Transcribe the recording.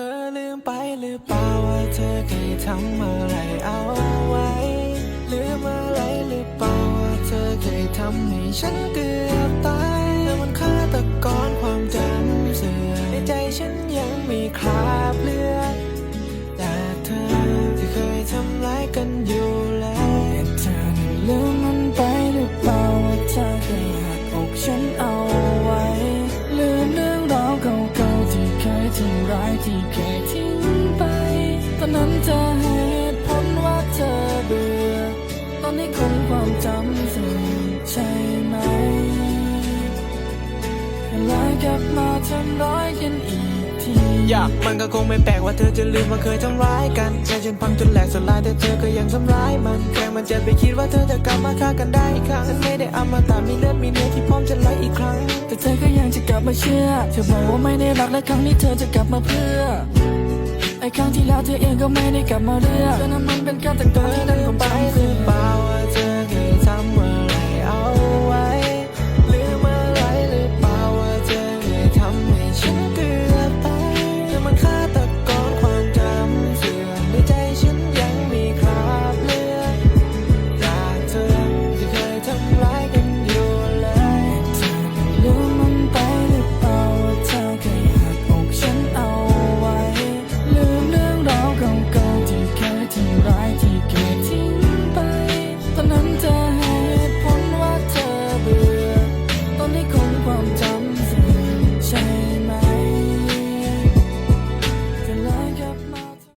ธอลืมไปหรือเปล่าว่าเธอเคยทำอะไรเอาไว้ลืมอะไรหรือเปล่าว่าเธอเคยทำให้ฉันเกือบตาย ทำร้ายที่เคยทิ้งไป ตอนนั้นเธอเหตุผลว่าเธอเบื่อ ตอนนี้คงความจำสื่อใช่ไหมแล้วกลับมาทำร้ายกันอีกทีอยากมันก็คงไม่แปลกว่าเธอจะลืมว่าเคยทำร้ายกันใจฉันพังจนแหลกสลายแต่เธอก็ยังทำร้ายมันแค่มันจะไปคิดว่าเธอจะกลับมาฆ่ากันได้อีกครั้งฉันไม่ได้อมตะมีเลือดมีเนื้อที่พร้อมจะไหลอีกครั้ง แต่เธอก็ มาเชื่อ เธอบอกว่าไม่ได้รักและครั้งนี้เธอจะกลับมาเพื่อ ไอ้ครั้งที่แล้วเธอเองก็ไม่ได้กลับมาเลือกเธอนั้นมันเป็นการแต่งตอนที่นั่นก็ไปหรือเปล่า